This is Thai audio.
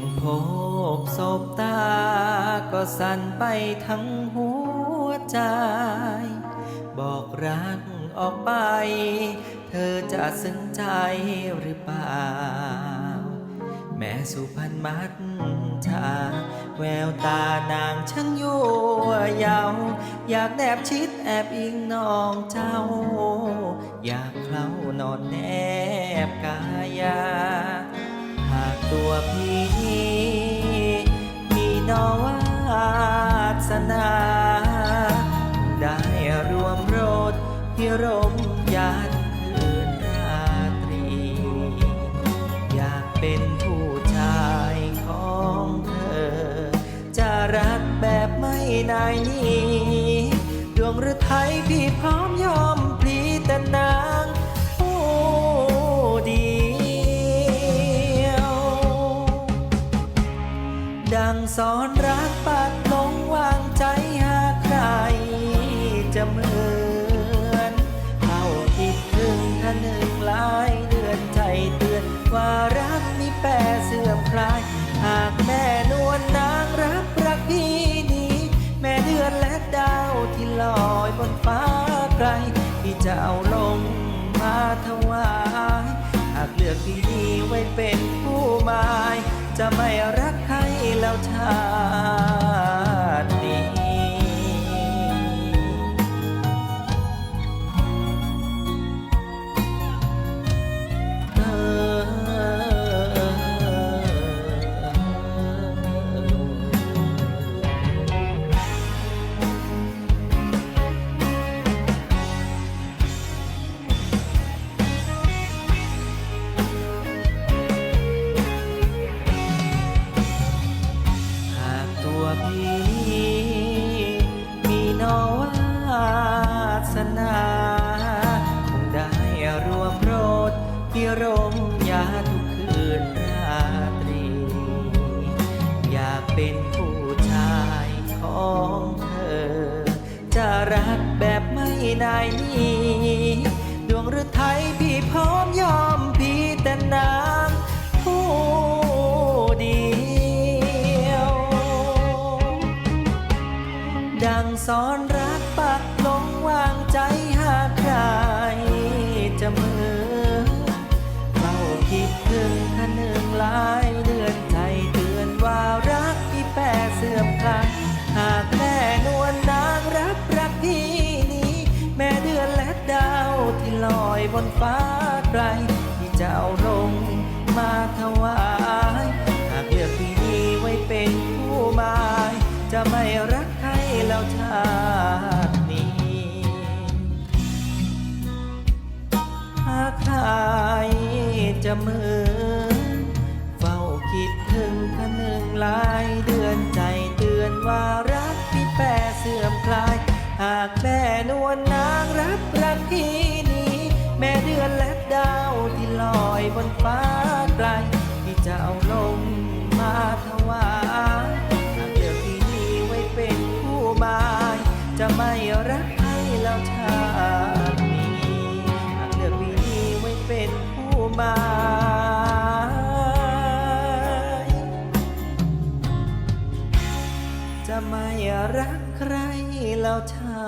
งพบศบตา ก็สั่นไปทั้งหัวใจ บอกรักออกไป เธอจะสึงใจหรือเปล่า แม่สุพรรณมัดชาแววตานางช่างยั่วยาวอยากแนบชิดแอบอิงน้องเจ้า อยากเข้านอนแนบกัน พิรมยานคืนราตรี อยากเป็นผู้ชายของเธอ จะรักแบบไม่นายนี้ดวงหรือไทยพี่พร้อมยอมพลีแต่นางผู้เดียว ดังสอน จะเอาลงมาถวาย หากเลือกที่นี้ไว้เป็นผู้หมาย จะไม่รักใครแล้วชาย เป็นผู้ชายของเธอ จะรักแบบไม่นายหนี้ดวงหรือไทยพี่พร้อมยอมพี่แต่นางผู้เดียว ดังสอนรักปักลงวางใจ นฟ้าไกลที่จะเอาลงมาถวายหากเลือกที่นี้ไว้เป็นผู้หมาย จะไม่รักใครแล้วชาตินี้ หากใครจะเหมือนเฝ้าคิดถึงคนึงหลายเดือนใจเตือนว่า อยบนฟ้าไกลที่จะเอาลงมาถวายหากเลือกที่นี้ไว้เป็นผู้หมายจะไม่รักใครแล้วชาตินี้หากเลือกปีนี้ไว้เป็นผู้หมายจะไม่รักใครแล้วชา